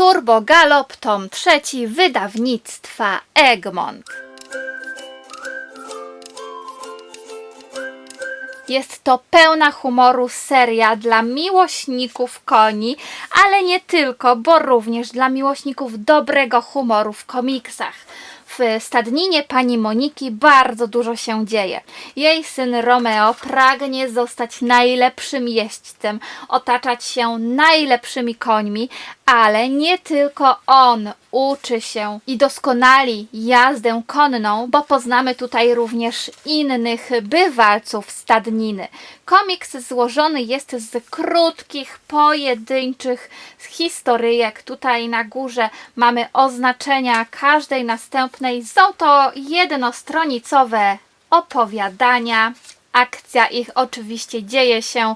Turbo Galop tom trzeci wydawnictwa Egmont. Jest to pełna humoru seria dla miłośników koni, ale nie tylko, bo również dla miłośników dobrego humoru w komiksach. W stadninie pani Moniki bardzo dużo się dzieje. Jej syn Romeo pragnie zostać najlepszym jeźdźcem, otaczać się najlepszymi końmi, ale nie tylko on uczy się i doskonali jazdę konną, bo poznamy tutaj również innych bywalców stadniny. Komiks złożony jest z krótkich, pojedynczych historyjek. Tutaj na górze mamy oznaczenia każdej następnej. Są to jednostronicowe opowiadania. Akcja ich oczywiście dzieje się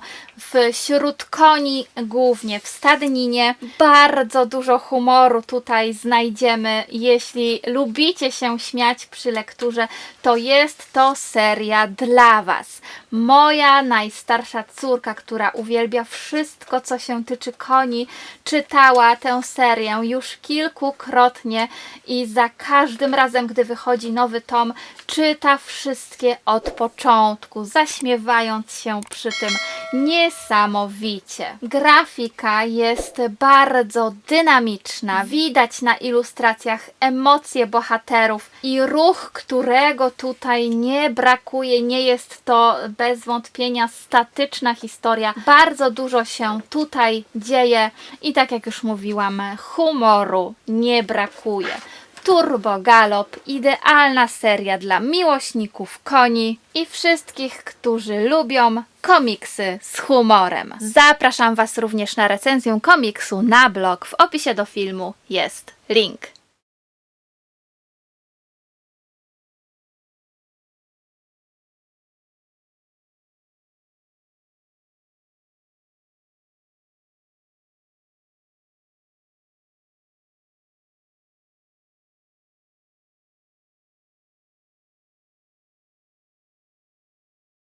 wśród koni, głównie w stadninie. Bardzo dużo humoru tutaj znajdziemy. Jeśli lubicie się śmiać przy lekturze, to jest to seria dla Was. Moja najstarsza córka, która uwielbia wszystko, co się tyczy koni, czytała tę serię już kilkukrotnie i za każdym razem, gdy wychodzi nowy tom, czyta wszystkie od początku, zaśmiewając się przy tym niesamowicie. Grafika jest bardzo dynamiczna. Widać na ilustracjach emocje bohaterów i ruch, którego tutaj nie brakuje. Nie jest to bez wątpienia statyczna historia. Bardzo dużo się tutaj dzieje i tak jak już mówiłam, humoru nie brakuje. Turbo Galop, idealna seria dla miłośników koni i wszystkich, którzy lubią komiksy z humorem. Zapraszam Was również na recenzję komiksu na blog. W opisie do filmu jest link.